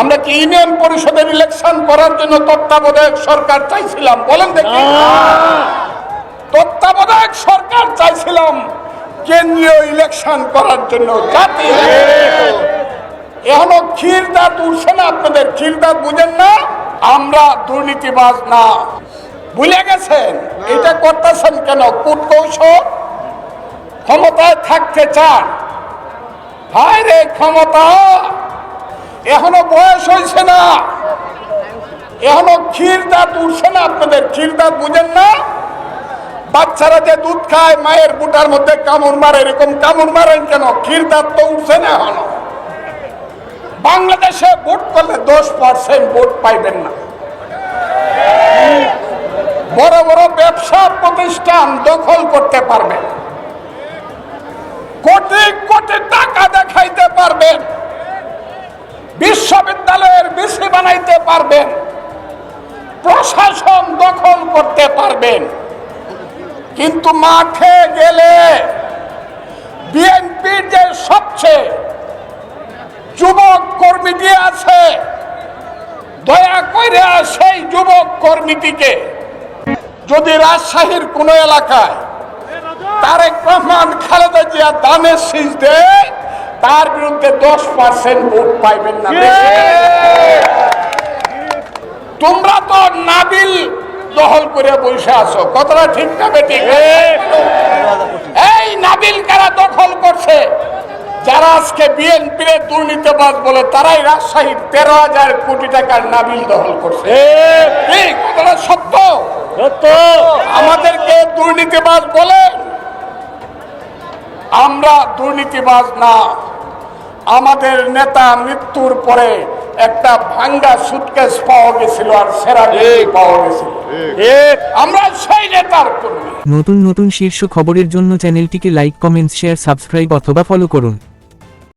আমরা কি ইউনিয়ন পরিষদের ইলেকশন করার জন্য তত্ত্বাবধায়ক সরকার চাইছিলাম? বলেন দেখি। তত্ত্বাবধায়ক সরকার চাইছিলাম কেন্দ্রীয় ইলেকশন করার জন্য জাতীয় এখনও ক্ষীর দাঁত উঠছে না আপনাদের ক্ষীর দাঁত বুঝেন না আমরা দুর্নীতিবাজ না। ভুলে গেছেন? এটা করতেছেন কেন? কূটকৌশল ক্ষমতায় থাকতে চান। হায় রে ক্ষমতা এখনও বয়স হয়েছে না। এখনও ক্ষীর দাঁত উঠছে না, আপনাদের ক্ষীর দাঁত বুঝেন না? বাচ্চারা যে দুধ খায়, মায়ের বুটার মধ্যে কামড় মারে, এরকম কামড় মারেন কেন? ক্ষীর দাঁত তো উঠছে না এখনও। বাংলাদেশে ভোট করলে দশ পার্সেন্ট ভোট পাইবেন না। বড় বড় ব্যবসা প্রতিষ্ঠান দখল করতে পারবেন। কোটি কোটি টাকা দেখাইতে পারবেন। বিশ্ববিদ্যালয়ের বিসি বানাইতে পারবেন, প্রশাসন দখল করতে পারবেন। কিন্তু মাঠে গেলে বিএনপির যে সবচেয়ে যুবক কর্মীটি আছে, দয়া করে সেই যুবক কর্মীটিকে যদি রাজশাহীর কোন এলাকায় তারেক রহমান, খালেদা জিয়া দানের শীষ দেয় তার বিরুদ্ধে দশ পার্সেন্ট ভোট পাইবেন না তোমরা তো নাবিল দখল করে বসে আছো। কতটা ঠিক না বেঠিক এই নাবিল কারা দখল করছে? যারা আজকে বিএনপির দুর্নীতিবাজ বলে তারাই রাজশাহীর তেরো হাজার কোটি টাকার নাবিল দখল করছে। ঠিক কথাটা সত্য। আমাদেরকে দুর্নীতিবাজ বলে আমরা দুর্নীতিবাজ না। আমাদের নেতা মৃত্যুর পরে একটা ভাঙ্গা সুটকেস পাওয়া গেছিল আর সেরা পাওয়া গেছিল। আমরা সেই নেতার কর্মী। নতুন নতুন শীর্ষ খবরের জন্য চ্যানেলটিকে লাইক কমেন্ট শেয়ার সাবস্ক্রাইব অথবা ফলো করুন।